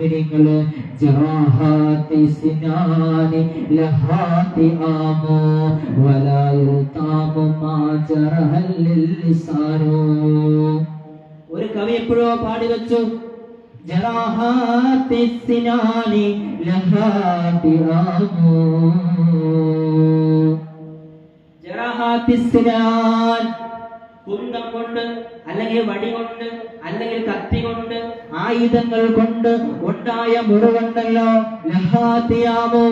മുഅ്മിനീങ്ങളെ ജറാഹാത്തി സിനാനി ലഹാത്തി ആമോ മാ ജറഹൽ ഒരു കവി എപ്പോഴോ പാടി വെച്ചു ജറാഹാത്തി സിനാനി ലഹാത്തി ആമോ. കൊണ്ട് അല്ലെങ്കിൽ വടി കൊണ്ട് അല്ലെങ്കിൽ കത്തി ആയുധങ്ങൾ കൊണ്ട് ഉണ്ടായ മുറിവുണ്ടല്ലോ. ലഹാത്തിയാമോ?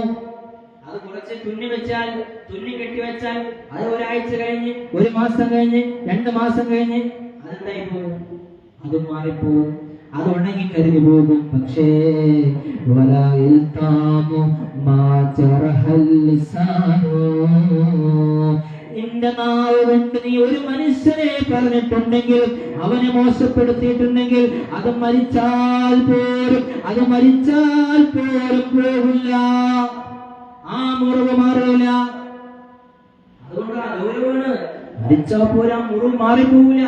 അത് കുറച്ച് തുന്നി വെച്ചാൽ തുന്നി കെട്ടി വെച്ചാൽ അത് ഒരാഴ്ച കഴിഞ്ഞ് ഒരു മാസം കഴിഞ്ഞ് രണ്ട് മാസം കഴിഞ്ഞ് അതെന്തായി പോകും അത് മാറിപ്പോകും. അത് ഉണങ്ങി കരിഞ്ഞു പോകും. പക്ഷേ വലായിൽ താമോ? മാ ലിസാനു? നിന്റെ നാവ് കൊണ്ട് നീ ഒരു മനുഷ്യനെ പറഞ്ഞിട്ടുണ്ടെങ്കിൽ അവനെ മോശപ്പെടുത്തിയിട്ടുണ്ടെങ്കിൽ അത് മരിച്ചാൽ പോലും അത് മരിച്ചാൽ പോലും പോകില്ല ആ മുറിവ് മാറില്ല. അതുകൊണ്ടാണ് മരിച്ചാൽ പോലും ആ മുറിവ് മാറിപ്പോകില്ല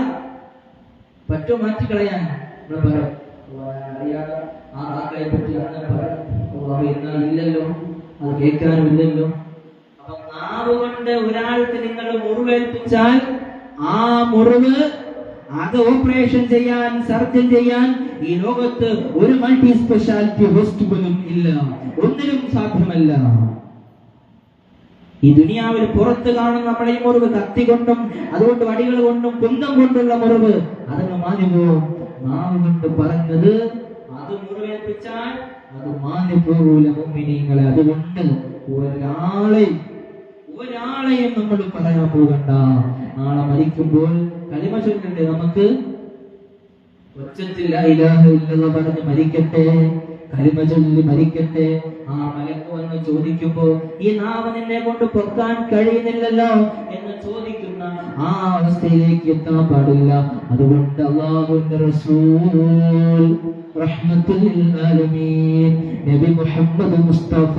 പറ്റോ മാറ്റി കളയാൻ? അറിയാതെ ആ ആക്കളെ പറ്റി അങ്ങനെ പറയും. ഇല്ലല്ലോ. അത് കേൾക്കാനും ഇല്ലല്ലോ. അപ്പൊ ഒരാൾക്ക് നിങ്ങൾ മുറിവേൽപ്പിച്ചാൽ ആ മുറിവ് അത് ഓപ്പറേഷൻ ചെയ്യാൻ സർജൻ ചെയ്യാൻ ഈ ലോകത്ത് ഒരു മൾട്ടി സ്പെഷ്യാലിറ്റി ഹോസ്പിറ്റലും ഇല്ല. ഒന്നിനും സാധ്യമല്ല. ഈ ദുനിയാവിൽ പുറത്ത് കാണുന്ന നമ്മുടെ ഈ മുറിവ് കത്തി കൊണ്ടും അതുകൊണ്ട് വടികൾ കൊണ്ടും കുന്തം കൊണ്ടുള്ള മുറിവ് അതങ്ങ് മാഞ്ഞു നാവ് കൊണ്ട് പറഞ്ഞത് അത് മുറിവേൽപ്പിച്ചാൽ അത് മാഞ്ഞു പോകൂല അതുകൊണ്ട് ഒരാളെ ഒരാളെയും നമ്മൾ പറയാൻ പോകണ്ട. നാളെ മരിക്കുമ്പോൾ കലിമ ചൊല്ലണ്ടേ നമുക്ക് ഒച്ചത്തില്ല ഇലാഹ ഇല്ലല്ലാഹ് പറഞ്ഞ് മരിക്കട്ടെ. കരിമ ചൊല്ലി മരിക്കട്ടെ. ആ മലക്ക് വന്ന് ചോദിക്കുമ്പോ ഈ നാവ് നിന്നെ കൊണ്ട് പൊക്കാൻ കഴിയുന്നില്ലല്ലോ? എന്ന് ചോദിക്കുന്ന ആ അവസ്ഥയിലേക്ക് എത്താൻ പാടില്ല. അതുകൊണ്ട് അള്ളാഹുവിന്റെ റസൂൽ റഹ്മത്തുൽ ആലമീൻ നബി മുഹമ്മദ് മുസ്തഫ